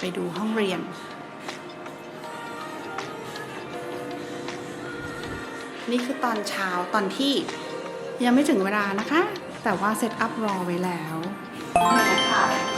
ไปดูห้องเรียน นี่คือตอนเช้าตอนที่ยังไม่ถึงเวลานะคะ แต่ว่าเซตอัพรอไว้แล้วค่ะ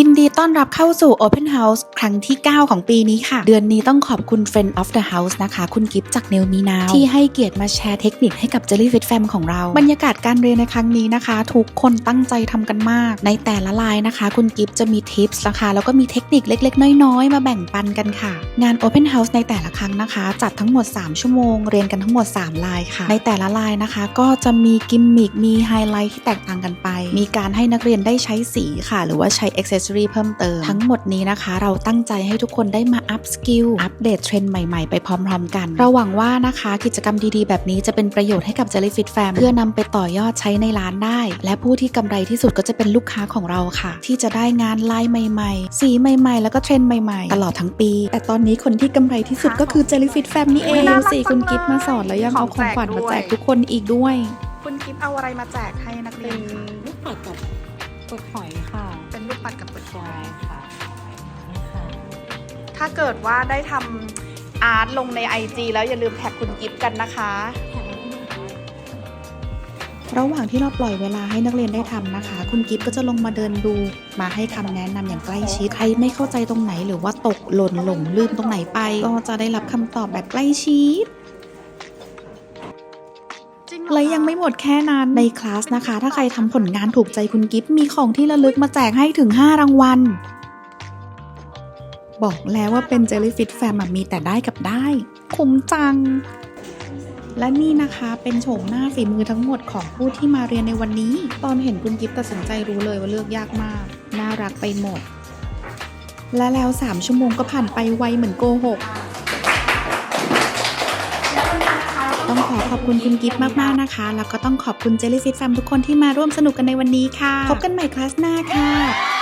ยินดีต้อนรับเข้าสู่ Open House ครั้งที่ 9 ของปีนี้ค่ะ เดือนนี้ต้องขอบคุณ Friend of the House นะคะ คุณกิฟต์จากเนลมีนาวที่ให้เกียรติมาแชร์เทคนิคให้กับ Jellyfish Fam ของเรา บรรยากาศการเรียนในครั้งนี้นะคะ ทุกคนตั้งใจทำกันมาก ในแต่ละลายนะคะ คุณกิฟต์จะมีทิปส์นะคะ แล้วก็มีเทคนิคเล็ก ๆ น้อย ๆ มาแบ่งปันกันค่ะ งาน Open House ในแต่ละครั้งนะคะ จัดทั้งหมด 3 ชั่วโมง เรียนกันทั้งหมด 3 ลายค่ะ ในแต่ละลายนะคะ ก็จะมีกิมมิคมีไฮไลท์ที่แตกต่างกันไป มีการให้นักเรียนได้ใช้สีค่ะ หรือว่าใช้ accessory เพิ่มเติม ทั้งหมดนี้นะคะ เราตั้งใจให้ทุกคนได้มาอัพสกิลอัปเดตเทรนด์ใหม่ๆ ไปพร้อมๆกัน เราหวังว่านะคะกิจกรรมดีๆ แบบนี้จะเป็นประโยชน์ให้กับ Jellyfish Fam เพื่อนำไปต่อยอดใช้ในร้านได้ และผู้ที่กำไรที่สุดก็จะเป็นลูกค้าของเราค่ะ ที่จะได้งานลายใหม่ๆ สีใหม่ๆ แล้วก็เทรนด์ใหม่ๆ ตลอดทั้งปี แต่ตอนนี้คนที่กำไรที่สุดก็คือ Jellyfish Fam นี่เออุ๊งยน่ารักสิจังคุณเลยกิฟต์มาสอนแล้วยังเอาของขวัญมาแจกของแจกด้วยทุกคนอีกด้วย คุณกิฟต์เอาอะไรมาแจกให้นักเรีเป็ยนนลูกปัดกับเปลือกหอยค่ะเป็นลูกปัดกับเปิดฟอใช่ยค่ะนี่ค่ะถ้าเกิดว่าได้ทำอาร์ตลงใน IG แล้วอย่าลืมแท็กคุณกิฟต์กันนะคะแถมให้นะคะ ระหว่างที่เราปล่อยเวลาให้นักเรียนได้ทำนะคะ คุณกิฟต์ก็จะลงมาเดินดูมาให้คำแนะนำอย่างใกล้ชิดใครไม่เข้าใจตรงไหนหรือว่าตกหล่นหลงลืมตรงไหนไป ก็จะได้รับคำตอบแบบใกล้ชิดจริงเหรอ และยังไม่หมดแค่นั้นในคลาสนะคะ ถ้าใครทำผลงานถูกใจคุณกิฟมีของที่ระลึกมาแจกให้ถึง 5 รางวัล บอกแล้วว่าเป็น Jellyfish Fam อะมีแต่ได้กับได้ คุ้มจัง และนี่นะคะเป็นโฉมหน้าฝีมือทั้งหมดของผู้ที่มาเรียนในวันนี้ ตอนเห็นคุณกิฟต์ตัดสินใจรู้เลยว่าเลือกยากมาก น่ารักไปหมด และแล้ว 3 ชั่วโมงก็ผ่านไปไวเหมือนโกหก ต้องขอขอบคุณคุณกิฟต์มากๆนะคะ แล้วก็ต้องขอบคุณ Jellyfish Fam ทุกคนที่มาร่วมสนุกกันในวันนี้ค่ะ พบกันใหม่คลาสหน้าค่ะ